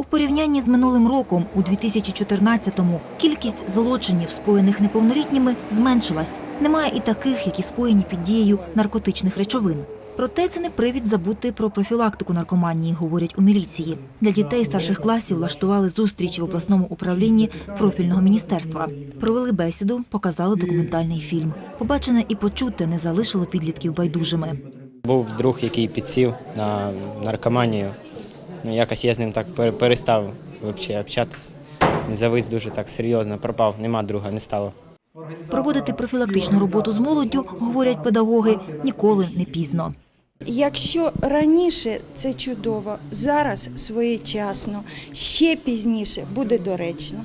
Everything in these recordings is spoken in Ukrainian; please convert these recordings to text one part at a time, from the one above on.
У порівнянні з минулим роком, у 2014-му, кількість злочинів, скоєних неповнолітніми, зменшилась. Немає і таких, які скоєні під дією наркотичних речовин. Проте це не привід забути про профілактику наркоманії, говорять у міліції. Для дітей старших класів влаштували зустрічі в обласному управлінні профільного міністерства. Провели бесіду, показали документальний фільм. Побачене і почуте не залишило підлітків байдужими. Був друг, який підсів на наркоманію. Ну, якось я з ним так перестав взагалі общатися. Він завис дуже так серйозно, пропав, нема друга, не стало. Проводити профілактичну роботу з молоддю, говорять педагоги, ніколи не пізно. Якщо раніше це чудово, зараз своєчасно, ще пізніше буде доречно.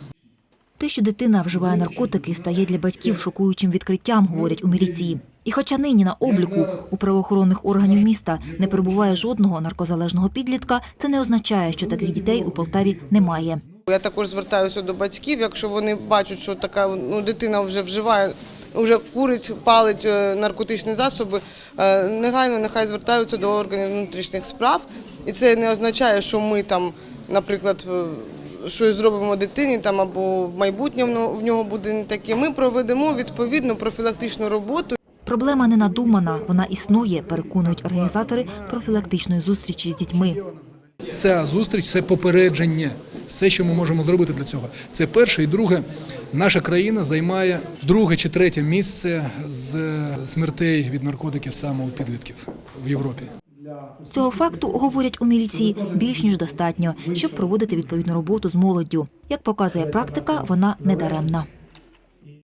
Те, що дитина вживає наркотики, стає для батьків шокуючим відкриттям, говорять у міліції. І хоча нині на обліку у правоохоронних органів міста не перебуває жодного наркозалежного підлітка, це не означає, що таких дітей у Полтаві немає. Я також звертаюся до батьків, якщо вони бачать, що така ну, дитина вже вживає, вже курить, палить е, наркотичні засоби, е, негайно нехай звертаються до органів внутрішніх справ. І це не означає, що ми там, наприклад, е, щось зробимо дитині там або в майбутньому в нього буде не таке. Ми проведемо відповідну профілактичну роботу. Проблема не надумана, вона існує, переконують організатори профілактичної зустрічі з дітьми. Ця зустріч це попередження. Все, що ми можемо зробити для цього. Це перше. І друге, наша країна займає друге чи третє місце з смертей від наркотиків саме у підлітків в Європі. Цього факту, говорять у міліції, більш ніж достатньо, щоб проводити відповідну роботу з молоддю. Як показує практика, вона недаремна.